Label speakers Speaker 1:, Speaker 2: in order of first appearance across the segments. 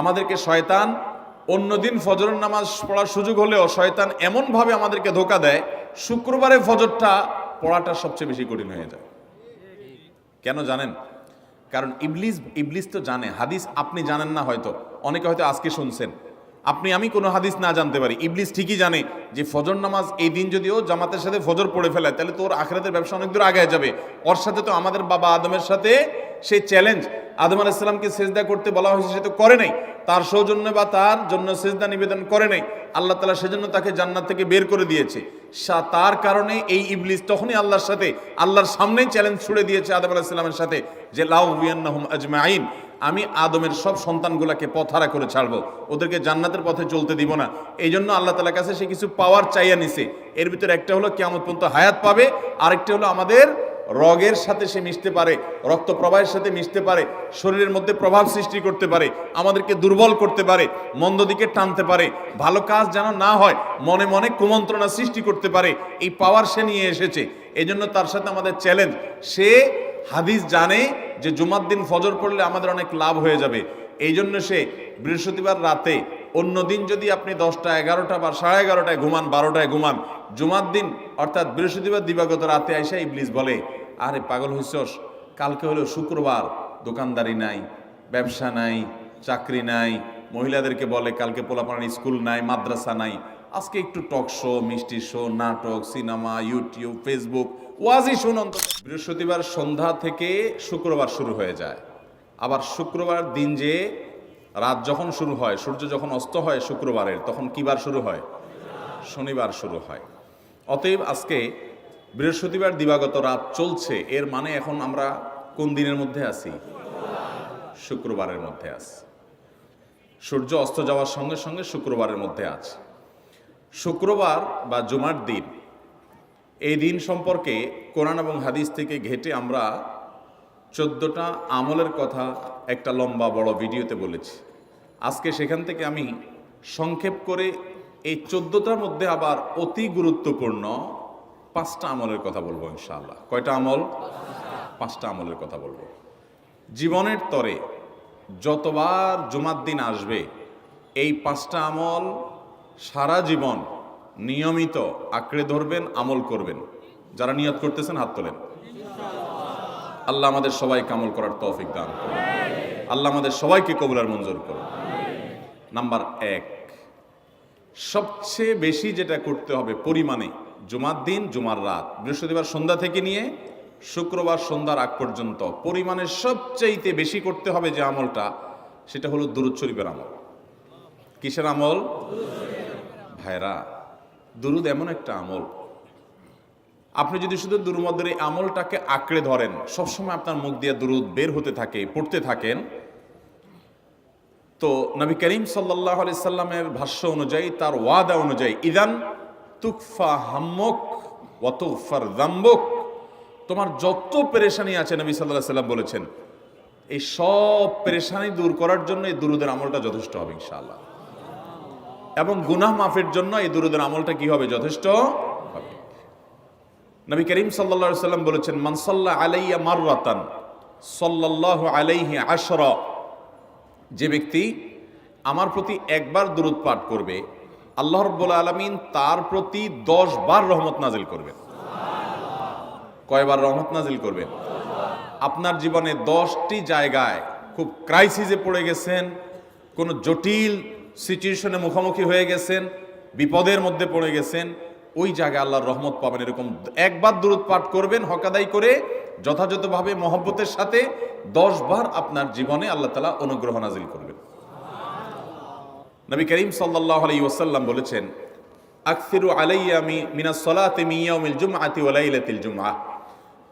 Speaker 1: আমাদেরকে শয়তান অন্যদিন ফজরের নামাজ পড়ার সুযোগ হলেও শয়তান এমনভাবে আমাদেরকে ধোকা দেয়, শুক্রবারে ফজরটা পড়াটা সবচেয়ে বেশি কঠিন হয়ে যায়। কেন জানেন? কারণ ইবলিস ইবলিস তো জানে, হাদিস আপনি জানেন না হয়তো, অনেকে হয়তো আজকে শুনছেন। আপনি, আমি কোনো হাদিস না জানতে পারি। ইবলিস ঠিকই জানে যে ফজর নামাজ এই দিন যদিও জামাতের সাথে ফজর পড়ে ফেলে, তাহলে তোর আখরাতের ব্যবসা অনেক দূর আগে যাবে। ওর সাথে তো আমাদের বাবা আদমের সাথে সেই চ্যালেঞ্জ আদম আলাইসালামকে সেজদা করতে বলা হয়েছে, সে তো করে নাই। তার সৌজন্য বা তার জন্য সেজদা নিবেদন করে নাই। আল্লাহ তালা সেজন্য তাকে জান্নাত থেকে বের করে দিয়েছে। সা- তার কারণে এই ইবলিস তখনই আল্লাহর সাথে, আল্লাহর সামনেই চ্যালেঞ্জ ছুড়ে দিয়েছে আদম আলাহিসাল্লামের সাথে যে লাউ বিয়ান্নাহুম আজমাইন। আমি আদমের সব সন্তানগুলোকে পথহারা করে ছাড়বো। ওদেরকে জান্নাতের পথে চলতে দিব না। এই জন্য আল্লাহ তালার কাছে সে কিছু পাওয়ার চাইয়া নিছে। এর ভিতরে একটা হলো কেমন পর্যন্ত হায়াত পাবে, আরেকটা হলো আমাদের রগের সাথে সে মিশতে পারে, রক্ত প্রবাহের সাথে মিশতে পারে, শরীরের মধ্যে প্রভাব সৃষ্টি করতে পারে, আমাদেরকে দুর্বল করতে পারে, মন্দ দিকে টানতে পারে, ভালো কাজ যেন না হয়, মনে মনে কুমন্ত্রণা সৃষ্টি করতে পারে, এই পাওয়ার সে নিয়ে এসেছে। এই জন্য তার সাথে আমাদের চ্যালেঞ্জ সে হাদিস জানে যে জুমার দিন ফজর পড়লে আমাদের অনেক লাভ হয়ে যাবে। এই জন্য সে বৃহস্পতিবার রাতে অন্য দিন যদি আপনি দশটা, এগারোটা বা সাড়ে এগারোটায় ঘুমান, বারোটায় ঘুমান, জুমার দিন অর্থাৎ বৃহস্পতিবার দিবাগত রাতে আইসা ইবলিস বলে, আরে পাগল হইছস, কালকে হলো শুক্রবার, দোকানদারি নাই, ব্যবসা নাই, চাকরি নাই, মহিলাদেরকে বলে কালকে পোলাপাড়ার স্কুল নাই, মাদ্রাসা নাই। আজকে একটু টক শো, মিষ্টি শো, নাটক, সিনেমা, ইউটিউব, ফেসবুক ওয়াজই শুনুন তো। বৃহস্পতিবার সন্ধ্যা থেকে শুক্রবার শুরু হয়ে যায়। আবার শুক্রবার দিন যে রাত যখন শুরু হয়, সূর্য যখন অস্ত হয় শুক্রবারের, তখন কিবার শুরু হয়? শনিবার শুরু হয়। অতএব আজকে বৃহস্পতিবার দিবাগত রাত চলছে, এর মানে এখন আমরা কোন দিনের মধ্যে আছি? শুক্রবারের মধ্যে আছি। সূর্য অস্ত যাওয়ার সঙ্গে সঙ্গে শুক্রবারের মধ্যে আছে। শুক্রবার বা জুমার দিন। এই দিন সম্পর্কে কোরআন এবং হাদিস থেকে ঘেটে আমরা চোদ্দোটা আমলের কথা একটা লম্বা বড় ভিডিওতে বলেছি। আজকে সেখান থেকে আমি সংক্ষেপ করে এই চোদ্দোটার মধ্যে আবার অতি গুরুত্বপূর্ণ পাঁচটা আমলের কথা বলব ইনশাআল্লাহ। কয়টা আমল? পাঁচটা আমলের কথা বলব। জীবনের তরে যতবার জুমার দিন আসবে, এই পাঁচটা আমল সারা জীবন নিয়মিত আঁকড়ে ধরবেন, আমল করবেন। যারা নিয়ত করতেছেন, হাত তোলেন। আল্লাহ আমাদের সবাইকে আমল করার তৌফিক দান করুন। আল্লাহ আমাদের সবাইকে কবুলার মঞ্জুর করুন। নাম্বার এক, সবচেয়ে বেশি যেটা করতে হবে পরিমাণে জুমার দিন, জুমার রাত। বৃহস্পতিবার সন্ধ্যা থেকে নিয়ে শুক্রবার সন্ধ্যার আগ পর্যন্ত পরিমাণে সবচাইতে বেশি করতে হবে যে আমলটা, সেটা হলো দুরুদ আমল। কিসের আমল? ভাইরা, দুরুদ এমন একটা আমল। আপনি যদি শুধু দুর্মদের এই আমলটাকে আঁকড়ে ধরেন, সবসময় আপনার মুখ দিয়ে দুরুদ বের হতে থাকে, পড়তে থাকেন। তো নবী করিম সাল্লাহ আলি সাল্লামের ভাষ্য অনুযায়ী, তার ওয়াদা অনুযায়ী, ইদান তুকফা হাম্মক ওয়াতুফার দাম্বক তোমার যত পেরেশানি আছে, নবী সাল্লাহ সাল্লাম বলেছেন, এই সব পেরেশানি দূর করার জন্য এই দুরুদের আমলটা যথেষ্ট হবে, ইনশাআল্লাহ। এবং গুনাহ মাফের জন্য এই দুরুদের আমলটা কি হবে? যথেষ্ট হবে। নবী করিম সাল্লা সাল্লাম বলেছেন মানসাল্লাহ আলাইয়া মাররাতান, সাল্লাল্লাহু আলাইহি আশরা। যে ব্যক্তি আমার প্রতি একবার দুরুদ পাঠ করবে, আল্লাহ রব্বুল আলমিন তার প্রতি দশ বার রহমত নাজিল করবেন কয়বার রহমত নাজিল করবেন আপনার জীবনে দশটি জায়গায় খুব ক্রাইসিসে পড়ে গেছেন, কোনো জটিল সিচুয়েশনে মুখোমুখি হয়ে গেছেন, বিপদের মধ্যে পড়ে গেছেন, ওই জায়গায় আল্লাহর রহমত পাবেন এরকম। একবার দূরত পাঠ করবেন, হকাদাই করে যথাযথভাবে মহব্বতের সাথে দশ বার আপনার জীবনে আল্লাহ তালা অনুগ্রহ নাজিল করবেন। নবী করিম সাল্লাহ আলাই ওসাল্লাম বলেছেন, আকসিরু আলাইয়া মি- মিনাস সলাতে মিয়াউমিল জুমআতি লাইলাতিল জুমআহ।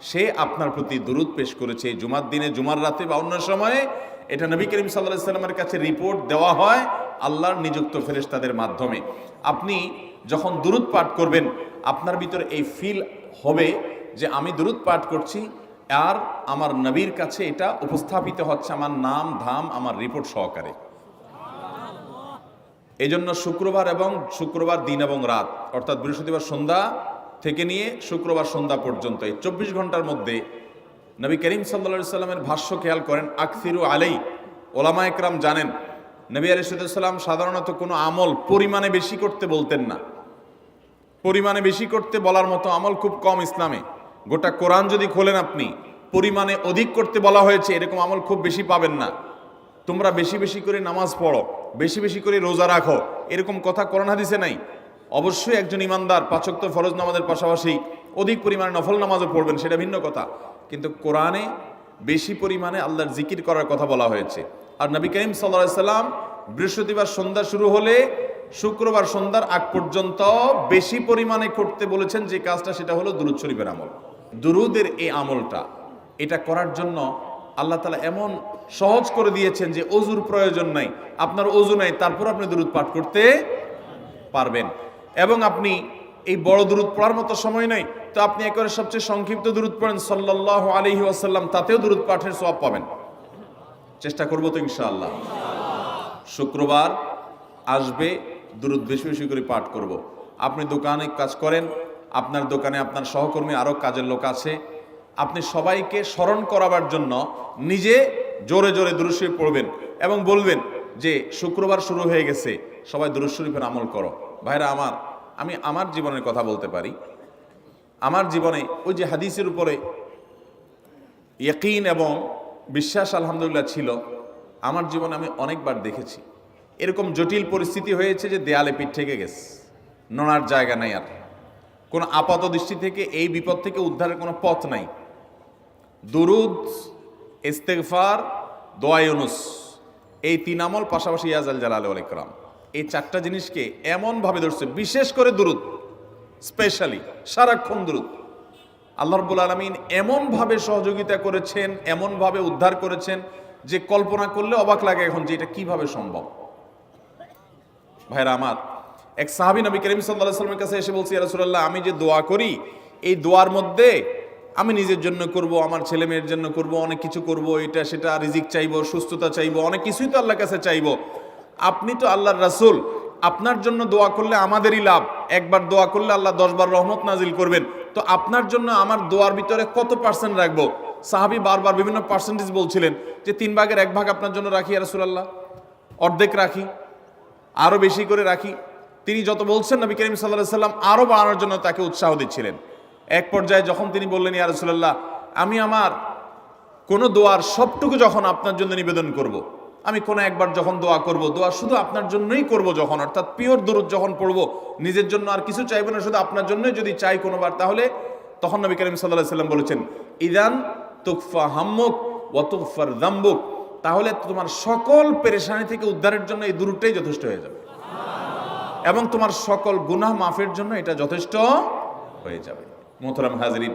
Speaker 1: সে আপনার প্রতি দুরুদ পেশ করেছে। জুমার দিনে, জুমার রাতে বা অন্য সময়ে এটা নবী করিম সাল্লাহ সাল্লামের কাছে রিপোর্ট দেওয়া হয় আল্লাহর নিযুক্ত ফেরেস্তাদের মাধ্যমে। আপনি যখন দুরুদ পাঠ করবেন, আপনার ভিতরে এই ফিল হবে যে আমি দুরুদ পাঠ করছি আর আমার নবীর কাছে এটা উপস্থাপিত হচ্ছে, আমার নাম, ধাম, আমার রিপোর্ট সহকারে। এই জন্য শুক্রবার এবং শুক্রবার দিন এবং রাত, অর্থাৎ বৃহস্পতিবার সন্ধ্যা থেকে নিয়ে শুক্রবার সন্ধ্যা পর্যন্ত। এই চব্বিশ ঘণ্টার মধ্যে নবী করিম সাল্লা সাল্লামের ভাষ্য খেয়াল করেন, আকসিরু আলাই, ওলামা একরাম জানেন, নবী আলিসাল্লাম সাধারণত কোনো আমল পরিমাণে বেশি করতে বলতেন না। পরিমাণে বেশি করতে বলার মতো আমল খুব কম ইসলামে। গোটা কোরআন যদি খোলেন আপনি, পরিমাণে অধিক করতে বলা হয়েছে, এরকম আমল খুব বেশি পাবেন না। তোমরা বেশি বেশি করে নামাজ পড়ো, বেশি বেশি করে রোজা রাখো, এরকম কথা কোরআন হাদিসে নাই। অবশ্যই একজন ইমানদার পাচক তো ফরজ নামাজের পাশাপাশি অধিক পরিমাণে নফল নামাজও পড়বেন, সেটা ভিন্ন কথা। কিন্তু কোরআনে বেশি পরিমাণে আল্লাহর জিকির করার কথা বলা হয়েছে। আর নবী করিম সাল্লাহ সাল্লাম বৃহস্পতিবার সন্ধ্যা শুরু হলে শুক্রবার সন্ধ্যার আগ পর্যন্ত বেশি পরিমাণে করতে বলেছেন যে কাজটা সেটা হলো দুরুদ শরীফের আমল। দুরুদের এই আমলটা, এটা করার জন্য আল্লাহ তালা এমন সহজ করে দিয়েছেন যে অজুর প্রয়োজন নাই। আপনার অজু নাই, তারপর আপনি দুরুদ পাঠ করতে পারবেন। এবং আপনি এই বড় দূরত পড়ার মতো সময় নাই, তো আপনি একবারে সবচেয়ে সংক্ষিপ্ত দূরত পড়েন সাল্লাহ আলহি আসাল্লাম তাতেও দূরত পাঠের সব পাবেন। চেষ্টা করব তো ইনশাআল্লাহ। শুক্রবার আসবে দূরত বেশি বেশি করে পাঠ করব। আপনি দোকানে কাজ করেন, আপনার দোকানে আপনার সহকর্মী আরও কাজের লোক আছে, আপনি সবাইকে স্মরণ করাবার জন্য নিজে জোরে জোরে দুরুশরীফ পড়বেন এবং বলবেন যে, শুক্রবার শুরু হয়ে গেছে, সবাই দুরুশরীফের আমল করো। ভাইরা আমার, আমি আমার জীবনের কথা বলতে পারি। আমার জীবনে ওই যে হাদিসের উপরে ইয়কিন এবং বিশ্বাস আলহামদুলিল্লাহ ছিল, আমার জীবনে আমি অনেকবার দেখেছি। এরকম জটিল পরিস্থিতি হয়েছে যে দেয়ালে পিঠ থেকে গেছে নড়ার জায়গা নাই আর। কোনো আপাত দৃষ্টি থেকে এই বিপদ থেকে উদ্ধারের কোনো পথ নাই। দুরুদ, ইস্তেগফার দোয়ায়ুনুস এই তিন আমল পাশাপাশি ইয়াজাল জালাল ইকরাম। এই চারটা জিনিসকে এমনভাবে ধরছে, বিশেষ করে দুরুদ স্পেশালি সারাক্ষণ দুরুদ। আল্লাহ রব্বুল আলমিন এমনভাবে সহযোগিতা করেছেন, এমনভাবে উদ্ধার করেছেন যে কল্পনা করলে অবাক লাগে এখন যে এটা কীভাবে সম্ভব। ভাইরা আমার, এক সাহাবি নবী করিম সাল্লামের কাছে এসে বলছি রাসুল্লাহ আমি যে দোয়া করি, এই দোয়ার মধ্যে আমি নিজের জন্য করব, আমার ছেলে মেয়ের জন্য করব, অনেক কিছু করব, এটা সেটা রিজিক চাইব, সুস্থতা চাইব, অনেক কিছুই তো আল্লাহর কাছে চাইব। আপনি তো আল্লাহর রাসুল, আপনার জন্য দোয়া করলে আমাদেরই লাভ। একবার দোয়া করলে আল্লাহ দশবার রহমত নাজিল করবেন। তো আপনার জন্য আমার দোয়ার ভিতরে কত পার্সেন্ট রাখব? সাহাবি বারবার বিভিন্ন পার্সেন্টেজ বলছিলেন যে তিন ভাগের এক ভাগ আপনার জন্য রাখি রাসুলাল্লাহ। অর্ধেক রাখি আরও বেশি করে রাখি। তিনি যত বলছেন, নবী করিম সাল্লাহ সাল্লাম আরও বাড়ানোর জন্য তাকে উৎসাহ দিচ্ছিলেন। এক পর্যায়ে যখন তিনি বললেন, ইয়া রসুল্লাহ আমি আমার কোনো দোয়ার সবটুকু যখন আপনার জন্য নিবেদন করব। আমি কোনো একবার যখন দোয়া করব, দোয়া শুধু আপনার জন্যই করব যখন, অর্থাৎ পিওর দূরত যখন পড়ব, নিজের জন্য আর কিছু চাইব না, শুধু আপনার জন্যই যদি চাই কোনোবার, তাহলে তখন নবী করিম সাল্লাহ সাল্লাম বলেছেন, ইদান তুকফা হাম্মুক ওয়াতুকফার দাম্বুক তাহলে তোমার সকল পেরেশানি থেকে উদ্ধারের জন্য এই দূরটাই যথেষ্ট হয়ে যাবে। এবং তোমার সকল গুনাহ মাফের জন্য এটা যথেষ্ট হয়ে যাবে। মোহতরাম হাজরিন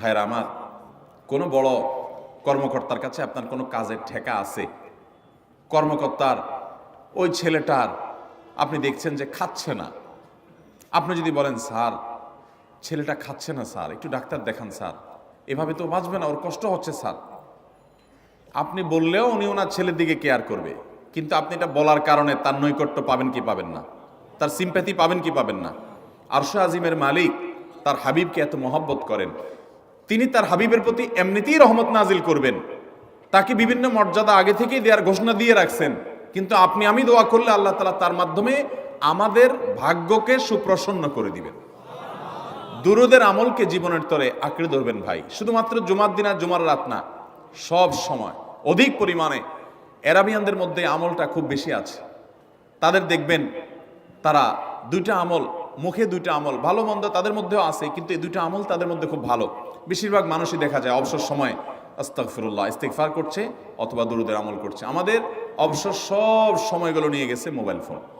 Speaker 1: ভাইরা আমার কোনো বড় কর্মকর্তার কাছে আপনার কোনো কাজের ঠেকা আছে? কর্মকর্তার, ওই ছেলেটার আপনি দেখছেন যে খাচ্ছে না। আপনি যদি বলেন, স্যার, ছেলেটা খাচ্ছে না, স্যার, একটু ডাক্তার দেখান, স্যার। এভাবে তো বাঁচবে না, ওর কষ্ট হচ্ছে, স্যার। আপনি বললেও উনি ওনার ছেলের দিকে কেয়ার করবে। কিন্তু আপনি এটা বলার কারণে তার নৈকট্য পাবেন কি পাবেন না? তার সিম্প্যাথি পাবেন কি পাবেন না? আরশা আজিমের মালিক তার হাবিবকে এত মহব্বত করেন। তিনি তার হাবিবের প্রতি এমনিতেই রহমত নাজিল করবেন। তাকে বিভিন্ন মর্যাদা আগে থেকেই দেওয়ার ঘোষণা দিয়ে রাখছেন। কিন্তু আপনি আমি দোয়া করলে আল্লাহ তালা তার মাধ্যমে আমাদের ভাগ্যকে সুপ্রসন্ন করে দিবেন। দুরুদের আমলকে জীবনের তরে আঁকড়ে ধরবেন ভাই। শুধুমাত্র জুমার দিন আর জুমার রাত না, সব সময়, অধিক পরিমাণে এরাবিয়ানদের মধ্যে আমলটা খুব বেশি আছে। তাদের দেখবেন, তারা দুইটা আমল মুখে দুইটা আমল, ভালো মন্দ তাদের মধ্যেও আছে, কিন্তু এই দুইটা আমল তাদের মধ্যে খুব ভালো। বেশিরভাগ মানুষই দেখা যায় অবসর সময় আস্তাকফিরুল্লাহ ইস্তেকফার করছে অথবা দরুদের আমল করছে। আমাদের অবসর সব সময়গুলো নিয়ে গেছে মোবাইল ফোন।